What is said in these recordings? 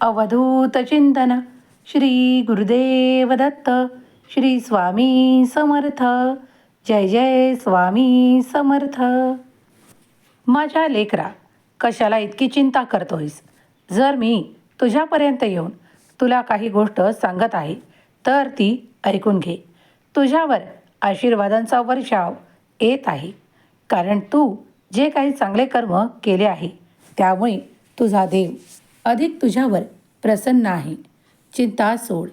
अवधूत चिंतन श्री गुरुदेव दत्त श्री स्वामी समर्थ. जय जय स्वामी समर्थ. माझ्या लेकरा कशाला इतकी चिंता करतोयस? जर मी तुझ्यापर्यंत येऊन तुला काही गोष्ट सांगत आहे तर ती ऐकून घे. तुझ्यावर आशीर्वादांचा वर्षाव येत आहे. कारण तू जे काही चांगले कर्म केले आहे त्यामुळे तुझा देव अधिक तुझ्यावर प्रसन्न आहे. चिंता सोड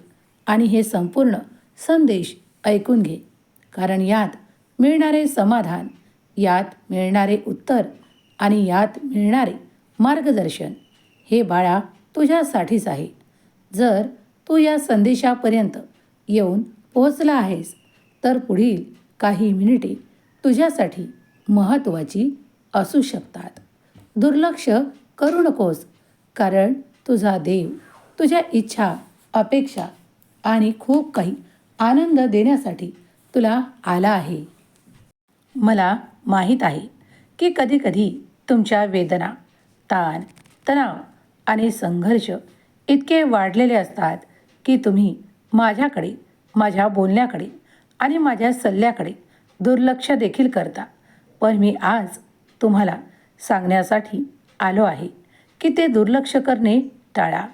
आणि हे संपूर्ण संदेश ऐकून घे. कारण यात मिळणारे समाधान यात मिळणारे उत्तर आणि यात मिळणारे मार्गदर्शन हे बाळा तुझ्यासाठीच आहे. जर तू या संदेशापर्यंत येऊन पोहोचला आहेस तर पुढील काही मिनिटे तुझ्यासाठी महत्त्वाची असू शकतात. दुर्लक्ष करू नकोस. कारण तुझा देव तुझ्या इच्छा अपेक्षा आणि खूप काही आनंद देण्यासाठी तुला आला आहे. मला माहीत आहे की कधीकधी तुमच्या वेदना ताण तणाव आणि संघर्ष इतके वाढलेले असतात की तुम्ही माझ्याकडे माझ्या बोलण्याकडे आणि माझ्या सल्ल्याकडे दुर्लक्ष देखील करता. पण मी आज तुम्हाला सांगण्यासाठी आलो आहे. की ते दुर्लक्ष करणे टाळा.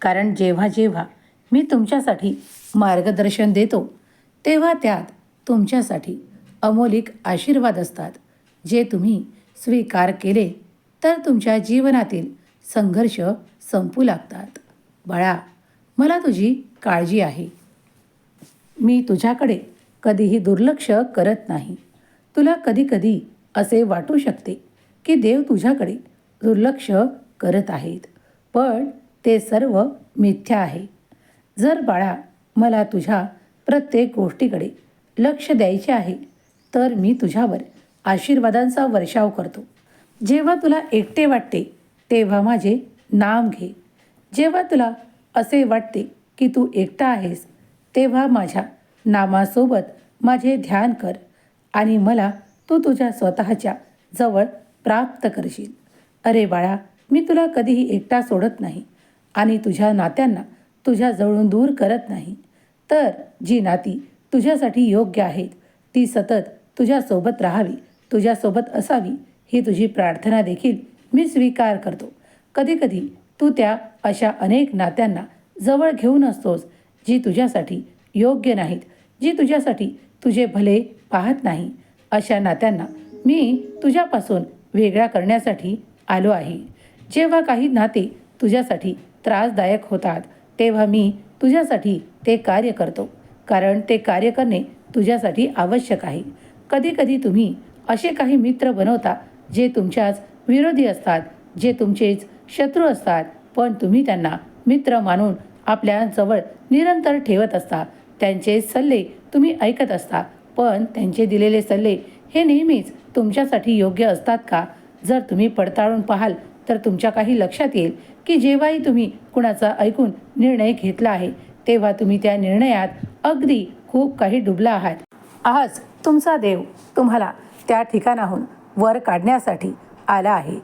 कारण जेव्हा जेव्हा मी तुमच्यासाठी मार्गदर्शन देतो तेव्हा त्यात तुमच्यासाठी अमोलिक आशीर्वाद असतात. जे तुम्ही स्वीकार केले तर तुमच्या जीवनातील संघर्ष संपू लागतात. बाळा मला तुझी काळजी आहे. मी तुझ्याकडे कधीही दुर्लक्ष करत नाही. तुला कधीकधी असे वाटू शकते की देव तुझ्याकडे दुर्लक्ष करत आहेत. पण ते सर्व मिथ्या आहे. जर बाळा मला तुझ्या प्रत्येक गोष्टीकडे लक्ष द्यायचे आहे तर मी तुझ्यावर आशीर्वादांचा वर्षाव करतो. जेव्हा तुला एकटे वाटते तेव्हा माझे नाम घे. जेव्हा तुला असे वाटते की तू एकटा आहेस तेव्हा माझ्या नामासोबत माझे ध्यान कर आणि मला तू तुझ्या स्वतःच्या जवळ प्राप्त करशील. अरे बाळा मी तुला कधीही एकटा सोडत नाही आणि तुझ्या नात्यांना तुझ्या जवळून दूर करत नाही. तर जी नाती तुझ्यासाठी योग्य आहेत ती सतत तुझ्यासोबत राहावी तुझ्यासोबत असावी ही तुझी प्रार्थना देखील मी स्वीकार करतो. कधीकधी तू त्या अशा अनेक नात्यांना जवळ घेऊन असतोस जी तुझ्यासाठी योग्य नाहीत जी तुझ्यासाठी तुझे भले पाहत नाही. अशा नात्यांना मी तुझ्यापासून वेगळा करण्यासाठी आलो आहे. जेव्हा काही नाते तुझ्यासाठी त्रासदायक होतात तेव्हा मी तुझ्यासाठी ते कार्य करतो. कारण ते कार्य करणे तुझ्यासाठी आवश्यक आहे. कधीकधी तुम्ही असे काही मित्र बनवता जे तुमच्याच विरोधी असतात जे तुमचेच शत्रू असतात पण तुम्ही त्यांना मित्र मानून आपल्याजवळ निरंतर ठेवत असता. त्यांचे सल्ले तुम्ही ऐकत असता पण त्यांचे दिलेले सल्ले हे नेहमीच तुमच्यासाठी योग्य असतात का? जर तुम्ही पडताळून पाहाल तर तुमच्या काही लक्षात येईल की जेव्हाही तुम्ही कुणाचा ऐकून निर्णय घेतला आहे तेव्हा तुम्ही त्या निर्णयात अगदी खूप काही डुबला आहात. आज तुमचा देव तुम्हाला त्या ठिकाणाहून वर काढण्यासाठी आला आहे.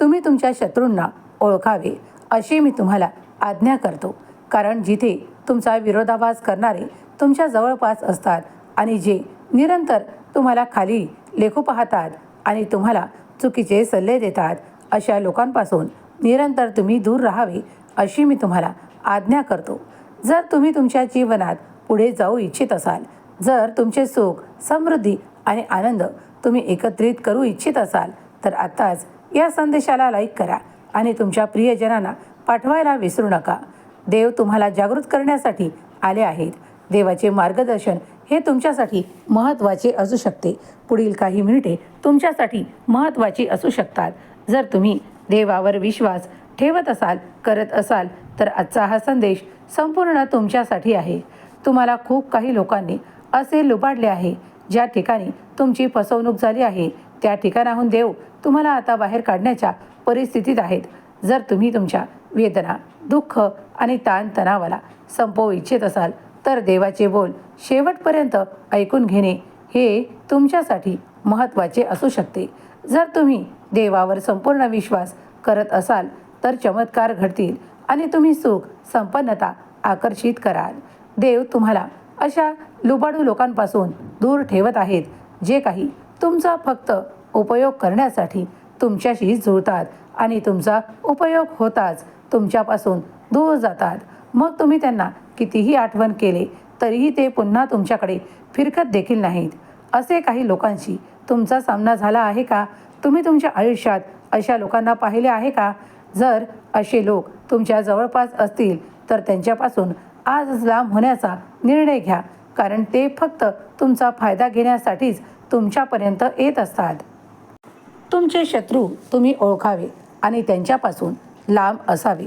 तुम्ही तुमच्या शत्रूंना ओळखावे अशी मी तुम्हाला आज्ञा करतो. कारण जिथे तुमचा विरोधाभास करणारे तुमच्या जवळपास असतात आणि जे निरंतर तुम्हाला खाली लेखू पाहतात आणि तुम्हाला चुकीचे सल्ले देतात अशा लोकांपासून निरंतर तुम्ही दूर राहावे अशी मी तुम्हाला आज्ञा करतो. जर तुम्ही तुमच्या जीवनात पुढे जाऊ इच्छित असाल जर तुमचे सुख समृद्धी आणि आनंद तुम्ही एकत्रित करू इच्छित असाल तर आत्ताच या संदेशाला लाईक करा आणि तुमच्या प्रियजनांना पाठवायला विसरू नका. देव तुम्हाला जागृत करण्यासाठी आले आहेत. देवाचे मार्गदर्शन हे तुमच्यासाठी महत्त्वाचे असू शकते. पुढील काही मिनिटे तुमच्यासाठी महत्त्वाची असू शकतात. जर तुम्ही देवावर विश्वास ठेवत असाल करत असाल तर आजचा हा संदेश संपूर्ण तुमच्यासाठी आहे. तुम्हाला खूप काही लोकांनी असे लुबाडले आहे. ज्या ठिकाणी तुमची फसवणूक झाली आहे त्या ठिकाणाहून देव तुम्हाला आता बाहेर काढण्याच्या परिस्थितीत आहेत. जर तुम्ही तुमच्या वेदना दुःख आणि ताणतणावाला संपवू इच्छित असाल तर देवाचे बोल शेवटपर्यंत ऐकून घेणे हे तुमच्यासाठी महत्त्वाचे असू शकते. जर तुम्ही देवावर संपूर्ण विश्वास करत असाल तर चमत्कार घडतील आणि तुम्ही सुख संपन्नता आकर्षित कराल. देव तुम्हाला अशा लुबाडू लोकांपासून दूर ठेवत आहेत जे काही तुमचा फक्त उपयोग करण्यासाठी तुमच्याशी जुळतात आणि तुमचा उपयोग होताच तुमच्यापासून दूर जातात. मग तुम्ही त्यांना कितीही आठवण केले तरीही ते पुन्हा तुमच्याकडे फिरकत देखील नाहीत. असे काही लोकांशी तुमचा सामना झाला आहे का? तुम्ही तुमच्या आयुष्यात अशा लोकांना पाहिले आहे का? जर असे लोक तुमच्या जवळपास असतील तर त्यांच्यापासून आज लांब होण्याचा निर्णय घ्या. कारण ते फक्त तुमचा फायदा घेण्यासाठीच तुमच्यापर्यंत येत असतात. तुमचे शत्रू तुम्ही ओळखावे आणि त्यांच्यापासून लांब असावे.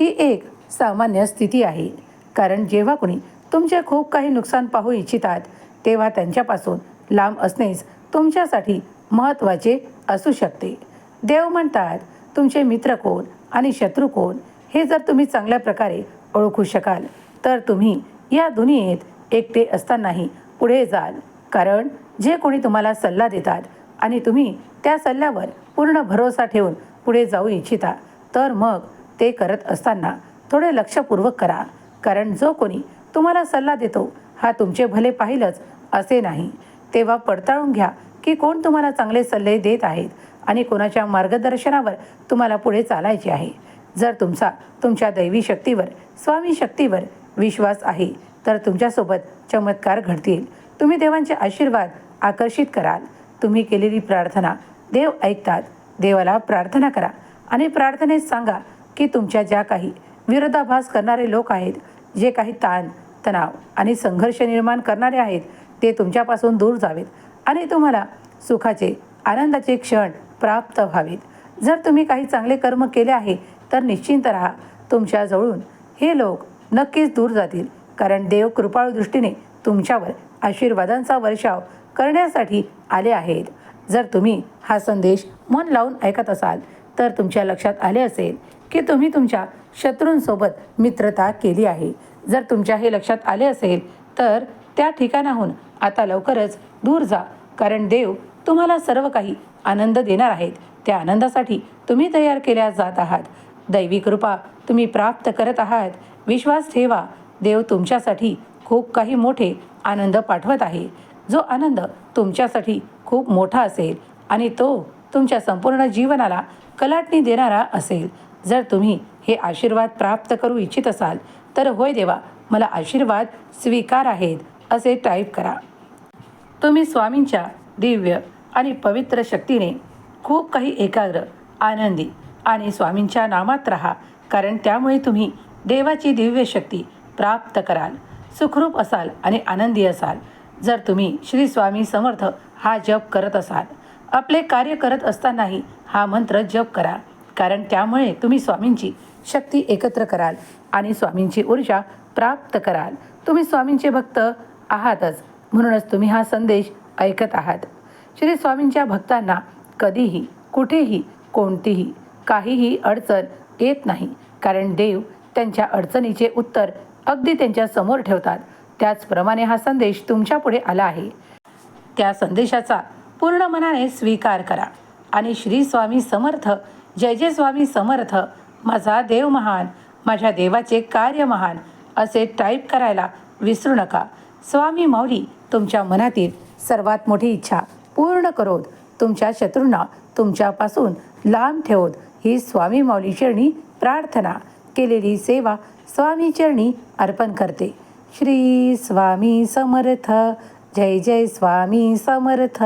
ही एक सामान्य स्थिती आहे. कारण जेव्हा कोणी तुमचे खूप काही नुकसान पाहू इच्छितात तेव्हा त्यांच्यापासून लांब असणेच तुमच्यासाठी महत्त्वाचे असू शकते. देव म्हणतात तुमचे मित्र कोण आणि शत्रू कोण हे जर तुम्ही चांगल्या प्रकारे ओळखू शकाल तर तुम्ही या दुनियेत एकटे असतानाही पुढे जाल. कारण जे कोणी तुम्हाला सल्ला देतात आणि तुम्ही त्या सल्ल्यावर पूर्ण भरोसा ठेवून पुढे जाऊ इच्छिता तर मग ते करत असताना थोडे लक्षपूर्वक करा. कारण जो कोणी तुम्हाला सल्ला देतो हा तुमचे भले पाहिलंच असे नाही. तेव्हा पडताळून घ्या की कोण तुम्हाला चांगले सल्ले देत आहेत आणि कोणाच्या मार्गदर्शनावर तुम्हाला पुढे चालायचे आहे. जर तुमचा तुमच्या दैवी शक्तीवर स्वामी शक्तीवर विश्वास आहे तर तुमच्यासोबत चमत्कार घडतील. तुम्ही देवांचे आशीर्वाद आकर्षित कराल. तुम्ही केलेली प्रार्थना देव ऐकतात. देवाला प्रार्थना करा आणि प्रार्थनेत सांगा की तुमच्या ज्या काही विरोधाभास करणारे लोक आहेत जे काही ताण तणाव आणि संघर्ष निर्माण करणारे आहेत ते तुमच्यापासून दूर जावेत. आणि तुम्हाला सुखाचे आनंदाचे क्षण प्राप्त व्हावेत. जर तुम्ही काही चांगले कर्म केले आहे तर निश्चिंत राहा. तुमच्याजवळून हे लोक नक्कीच दूर जातील. कारण देव कृपाळू दृष्टीने तुमच्यावर आशीर्वादांचा वर्षाव करण्यासाठी आले आहेत. जर तुम्ही हा संदेश मन लावून ऐकत असाल तर तुमच्या लक्षात आले असेल की तुम्ही तुमच्या शत्रूंसोबत मित्रता केली आहे. जर तुमच्या हे लक्षात आले असेल तर त्या ठिकाणाहून आता लवकरच दूर जा. कारण देव तुम्हाला सर्व काही आनंद देणार आहेत. त्या आनंदासाठी तुम्ही तयार केल्या जात आहात. दैवी कृपा तुम्ही प्राप्त करत आहात. विश्वास ठेवा. देव तुमच्यासाठी खूप काही मोठे आनंद पाठवत आहे. जो आनंद तुमच्यासाठी खूप मोठा असेल आणि तो तुमच्या संपूर्ण जीवनाला कलाटणी देणारा असेल. जर तुम्ही हे आशीर्वाद प्राप्त करू इच्छित असाल तर होय देवा मला आशीर्वाद स्वीकार आहेत असे टाईप करा. तुम्ही स्वामींच्या दिव्य आणि पवित्र शक्तीने खूप काही एकाग्र आनंदी आणि स्वामींच्या नामात राहा. कारण त्यामुळे तुम्ही देवाची दिव्य शक्ती प्राप्त कराल. सुखरूप असाल आणि आनंदी असाल. जर तुम्ही श्री स्वामी समर्थ हा जप करत असाल. आपले कार्य करत असतानाही हा मंत्र जप करा. कारण त्यामुळे तुम्ही स्वामींची शक्ती एकत्र कराल आणि स्वामींची ऊर्जा प्राप्त कराल. तुम्ही स्वामींचे भक्त आहातच. म्हणूनच तुम्ही हा संदेश ऐकत आहात. श्री स्वामींच्या भक्तांना कधीही कुठेही कोणतीही काहीही अडचण येत नाही. कारण देव त्यांच्या अडचणीचे उत्तर अगदी त्यांच्यासमोर ठेवतात. त्याचप्रमाणे हा संदेश तुमच्यापुढे आला आहे. त्या संदेशाचा पूर्ण मनाने स्वीकार करा. आणि श्री स्वामी समर्थ जय जय स्वामी समर्थ माझा देव महान माझ्या देवाचे कार्य महान असे टाईप करायला विसरू नका. स्वामी मौली तुमच्या मनातील सर्वात मोठी इच्छा पूर्ण करोत. तुमच्या शत्रूंना तुमच्यापासून लांब ठेवत ही स्वामी माऊली चरणी प्रार्थना केलेली सेवा स्वामी चरणी अर्पण करते. श्री स्वामी समर्थ. जय जय स्वामी समर्थ.